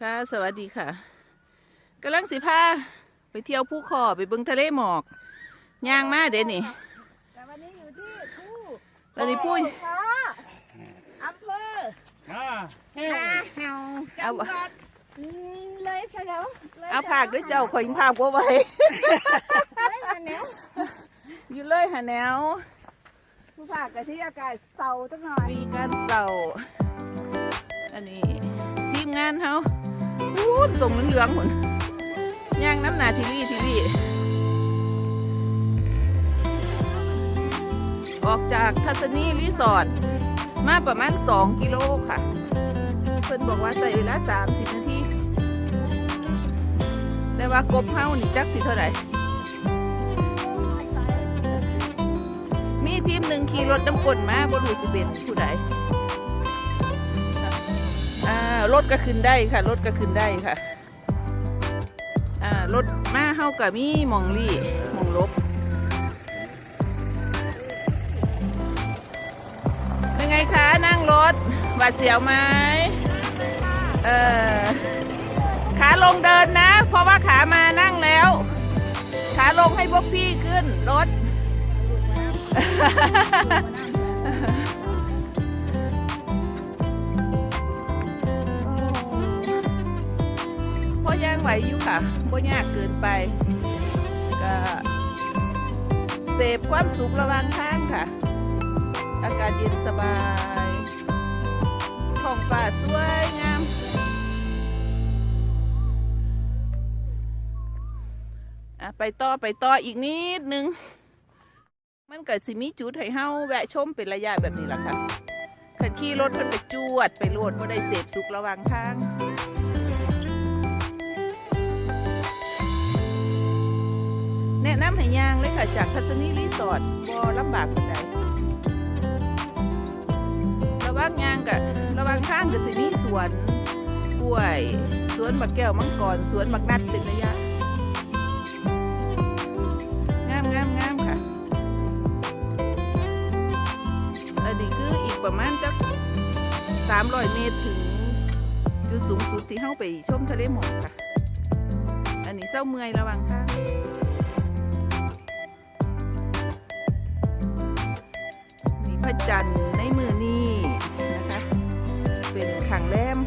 ค่ะสวัสดีค่ะกำลังสิพาไปเที่ยวภูคอไปเบิ่งทะเลหมอกย่างมาเด้นี่แต่วันนี้อยู่ที่ผู้ตอนนี้ปุ้ยฟ้าอำเภออ่าเฮ้ยนาแหวจังหวัดอืมเลยซะแล้วลยเอาผากด้วยเจ้าข่อยภาพก็ไว้เลยมาแนวอยู่เลยหาแนวผู้ภาคกะที่อากาศเตาตั้งหน่อยมีการเสาอันนี้ทีมงานเขา พูดส่งเหลืองๆหมดย่างน้ำหนาทีวีทีวีออกจากทัศนีรีสอร์ทมาประมาณ 2 กิโลค่ะ เพิ่นบอกว่าใส่เวลา 30 นาที แต่ว่ากบเฮานี่จักสิเท่าไหร่ มีทีมหนึ่งขี่รถน้ำกลนมาบนหูสิเป็นผู้ใด อ่ารถก็ขึ้นได้ค่ะ รถก็ขึ้นได้ค่ะ อ่ารถมาเฮากับมีมองลี่มองลบเป็นไงคะ นั่งรถหวาดเสียวไหมเออขาลงเดินนะ เพราะว่าขามานั่งแล้ว ขาลงให้พวกพี่ขึ้นรถ ย่างไหวอยู่ค่ะพ่ยากเกินไป ก็เสพความสุขระหว่างทางค่ะ อากาศเย็นสบายท้องฟ้าสวยงามอะไปต่อไปต่ออีกนิดนึง มันเกิดสิมีจุดให้เฮาแวะชมเป็นระยะแบบนี้ล่ะค่ะขันขี่รถเพิ่นไปจวดไปโลดบ่ได้เสพสุขระหว่างทางำให้ย่างเลยค่ะ จากทัศนีรีสอร์ทบ่ลำบากปานใดระหว่างย่างกับระว่างทางก็สิมีสวนกล้วย สวนบักแก้วมังกรสวนบักนัดเป็นระยะงามงามงามค่ะ อันนี้คืออีกประมาณจักสามร้อยเมตรถึงจุดสูงสุดที่เข้าไปชมทะเลหมอกค่ะ อันนี้เศร้าเมื่อยระวังค่ะ จันทร์ในมือนี้นะคะ เป็นขังแรม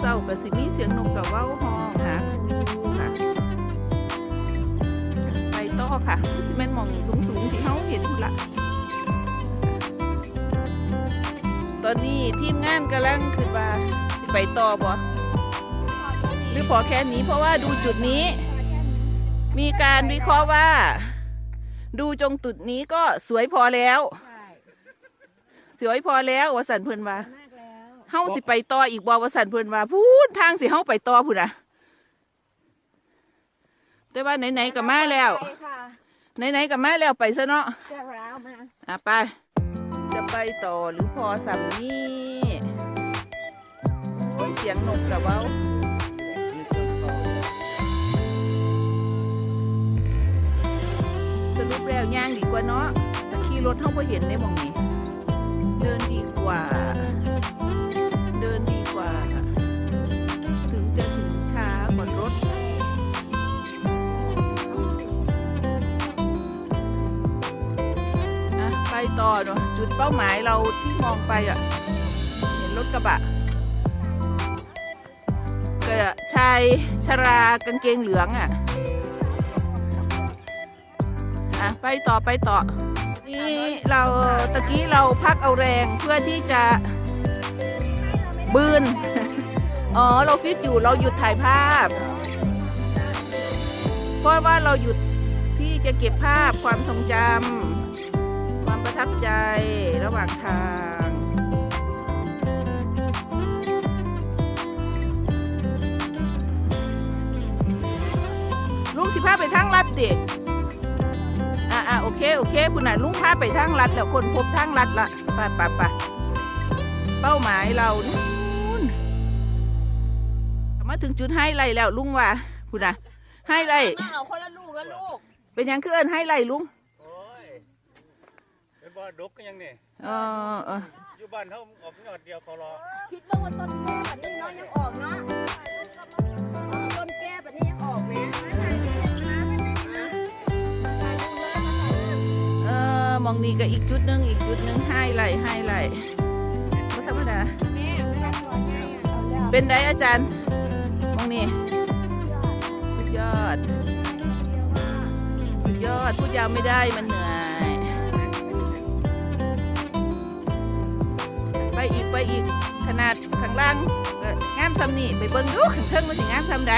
เศร้าๆก็สิมีเสียงนกกระเว้าห้องหาค่ะไปต่อค่ะแม่นมองสูงๆที่เขาเห็นพุ่นละ ตอนนี้ทีมงานกำลังคือว่าสิไปต่อบ่หรือพอแค่นี้เพราะว่าดูจุดนี้ มีการวิเคราะห์ว่า ดูจงจุดนี้ก็สวยพอแล้วใช่สวยพอแล้ววสันเพิ่นว่ามากแล้วเฮาสิไปต่ออีกบ่วสันเพิ่นว่าพูดทางสิเฮาไปต่อพุ่นน่ะแต่ว่าไหนๆก็มาแล้วไปค่ะไหนๆก็มาแล้วไปซะเนาะจะแล้วมาอะไปจะ ไปต่อหรือพอสำนี้โอ้ยเสียงนกกะเว้าสรุปแล้วย่างดีกว่าเนาะตะขี่รถเฮาบ่เห็นในหมองนี้ เดินดีกว่า อเนาะจุดเป้าหมายเราที่มองไปอะ เห็นรถกระบะกระชายชรากางเกงเหลืองอะอะไปต่อไปต่อ นี่เราตะกี้เราพักเอาแรงเพื่อที่จะบืนอ๋อเราฟิตอยู่เราหยุดถ่ายภาพ เพราะว่าเราหยุดที่จะเก็บภาพความทรงจำ ทับใจระหว่างทางลุงสิพาไปทางลัดดิอ่าอ่าโอเค โอเคคุณน่ะลุงพาไปทางลัดแล้วคนพบทางลัดละไปไปไปเป้าหมายเรานู่นมาถึงจุดไฮไลท์แล้วลุงว่าคุณน่ะให้ไล่มาเอาคนละลูกละลูกเป็นหยังคือเอิ้นให้ไล่ลุงโอ้ยไป บ่ดกก็ยังนี่เออเอออยู่บ้านเขาออกยอดเดียวเขารอคิดว่าว่าต้นแก้แบบนี้น้อยยังออกเนาะเออต้นแก้แบบนี้ยังออกไหมเออมองนี่ก็อีกจุดหนึงอีกจุดหนึงให้ไล่ให้ไล่บ่ธรรมดาแม่ไม่ได้ตัวใหญ่เอาแล้วเป็นไดอาจารย์มองนี่สุดยอดสุดยอดพูดยาวไม่ได้มันเหนื่อย อีกไปอีกขนาดข้างล่างก็งามซ้ำนี่ไปเบิ่งดูข้างเทิงมันสิงามซ้ำใด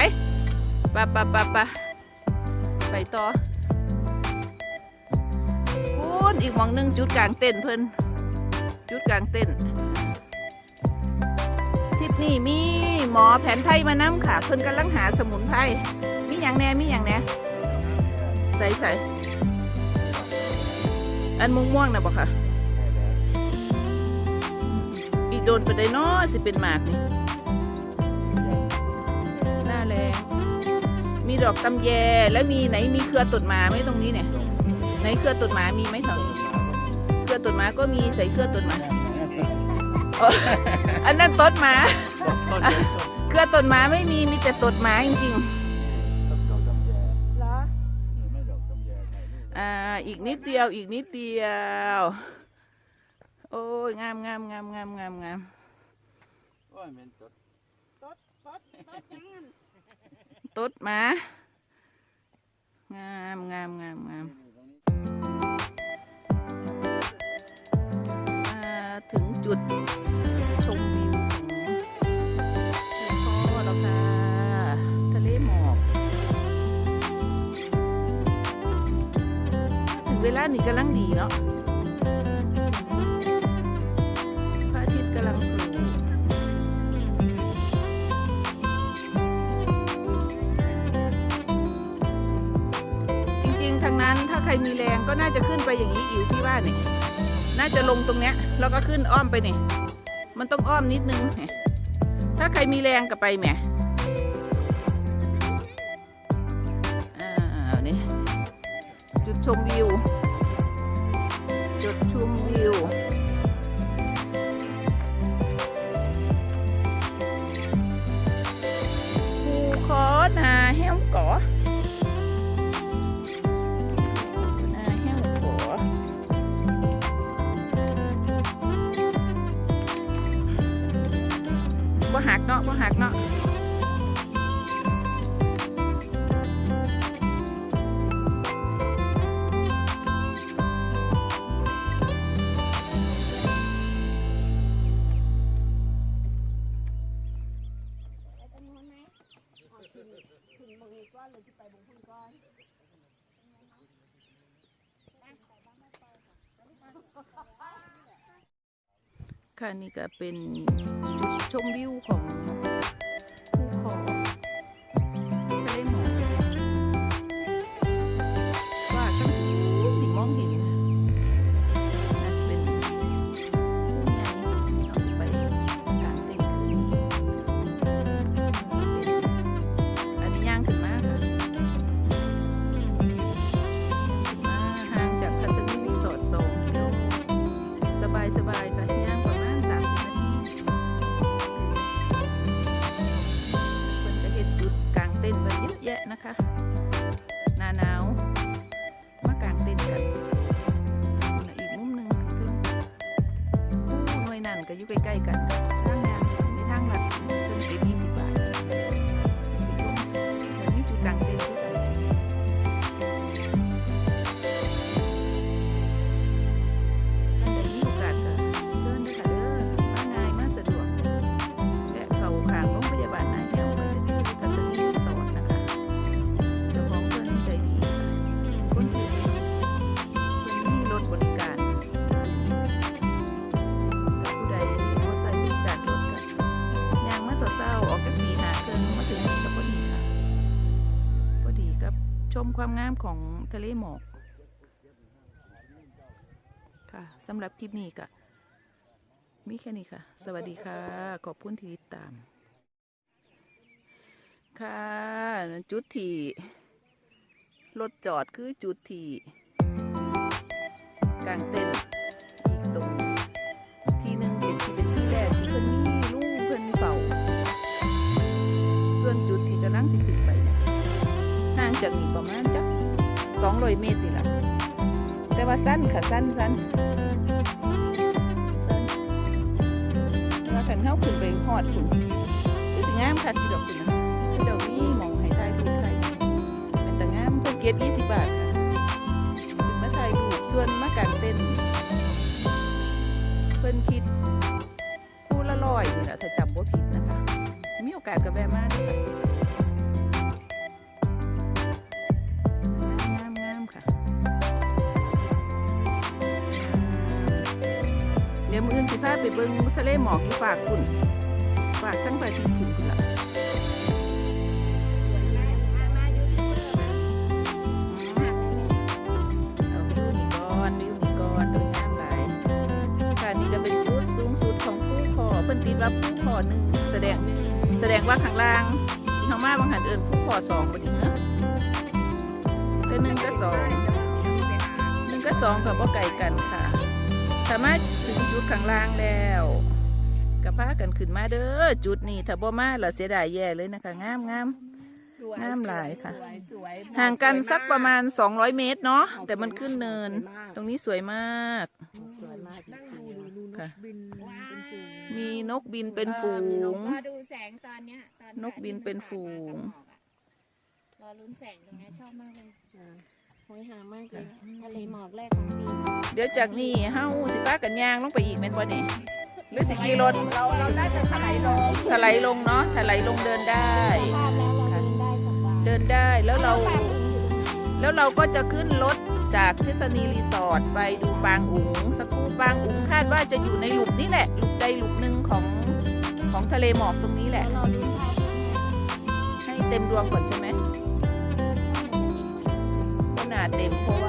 ปะปะปะปะไปต่อพูนอีกมองหนึ่งจุดกลางเต้นเพิ่นจุดกลางเต้นทริปนี้มีหมอแผนไทยมานํค่ะ เพิ่นกำลังหาสมุนไพรมีอย่างแน่มีอย่างแน่ใส่ใส่อันม่วงๆนะบอกค่ะ โดนไปได้เนาะสิเป็นหมากนี่หน้าแรงมีดอกตำแยแล้วมีไหนมีเครือตดหมาไหมตรงนี้เนี่ยไหนเครือตดหมามีไหมสองเครือตดหมาก็มีใส่เครือตดหมาอ๋ออันนั้นตดหมาต้นเดียวเครือตดหมาไม่มีมีแต่ตดหมาจริงดอกตำแยๆเหรอนี่ไม่ดอกตำแยใช่ลูกอ่าอีกนิดเดียวอีกนิดเดียว โอ้ยงามงามงามงามงามงามโอ้ยเป็นต้นต้นต้นต้นยังตดหมางามงามงามงามมาถึงจุดชมวิวของทะเลพ่อแล้วค่ะทะเลหมอกถึงเวลานี้กำลังดีเนาะางนั้นถ้าใครมีแรงก็น่าจะขึ้นไปอย่างนี้อิ๋วพี่ว่าเนี่ยน่าจะลงตรงเนี้ยแล้วก็ขึ้นอ้อมไปเนี่ยมันต้องอ้อมนิดนึงถ้าใครมีแรงก็ไปแหมอ่านี่จุดชมวิว จุดชมวิว บ่หักเนาะบ่หักเนาะไปตรงหมอ๋อขึ้นก้อนเลยที่ไปบางพุ่นก้อนค่ะนี่ก็เป็น ชมวิวของ หน่วยนั่นามของทะเลหมอกค่ะสำหรับคลิปนี้ก็มีแค่นี้ค่ะ สวัสดีค่ะ ขอบคุณที่ติดตาม ค่ะ จุดที่รถจอดคือจุดที่กลางเต็นท์อีกตรงที่หนึ่งเป็นที่เป็นที่แรกที่เพิ่นมีลูกเพิ่นเฝ้าส่วนจุดที่กำลังสิขึ้นไปเนี่ยห่างจากนี้ประมาณจ สองร้อยเมตรนี่แหละแต่ว่าสั้นค่ะสั้นสั้นสั้ว่ากันเข้าขึ้นไปหอดคุณคือสิงามค่ะที่ดอกคุณนะที่เจ้ามีหมองให้ถ่ายรูปถ่ายเป็นแต่งามเพิ่นเก็บยี่สิบบาทค่ะขึ้นมาถ่ายรูปส่วนมากางเต้นเพิ่นคิดผู้ละร้อยนี่แหละถ้าจับบ่ผิดนะคะมีโอกาสกับแวะมาด้วยค่ะ ดี๋ยวมืออื่นสิพาไปเบิ่งทะเลหมอกอยู่ฝากคุณฝากทั้งประเทศคุณละมายูทูบเบอร์มาเอาวิวนี่ก่อนวิวนี่ก่อนโดยงามหลยค่ะนี่จะเป็นจุดสูงสุดของภูขอเพิ่นติดว่าภูขอหนึ่งแสดงแสดงว่าข้างล่างที่เขามาบางหันเอิญภูขอสองบ่ดีเหรอแต่หนึ่งก็สองหนึ่งก็สองกับว่าไก่กันค่ะ สามารถถึงจุดข้างล่างแล้วกับพากันขึ้นมาเด้อจุดนี้ถ้าบ่มาเราเสียดายแย่เลยนะคะงามงามสวยงามหลายค่ะสวยสวยห่างกันสักประมาณ 200 เมตรเนาะแต่มันขึ้นเนินสวยมากตรงนี้สวยมากสวยมากจริงๆค่ะบินเป็นฝูงมีนกบินเป็นฝูงรอดูแสงตอนเนี้ยตอนนกบินเป็นฝูงรอลุ้นแสงตรงเนี้ยชอบมากเลย อ่าโหยหามากเลยทะเลหมอกแรกของปีเดี๋ยวจากนี้เฮาสิพากันย่างลงไปอีกแม่นบ่นี่หรือสิขี่รถเราเราได้จะถลายลงถลายลงเนาะถลายลงเดินได้ ภาพแล้วเราเดินได้สบายเดินได้แล้วเราปางอุ๋งอยู่ตรงไหนแล้วเราก็จะขึ้นรถจากเทศนีรีสอร์ทไปดูปางอุ๋งสกูปางอุ๋งคาดว่าจะอยู่ในหลุมนี่แหละหลุมใดหลุมหนึ่งของของทะเลหมอกตรงนี้แหแล้ละวรอลุ้นภาพ ให้เต็มดวงก่อนใช่ไหมใ natin po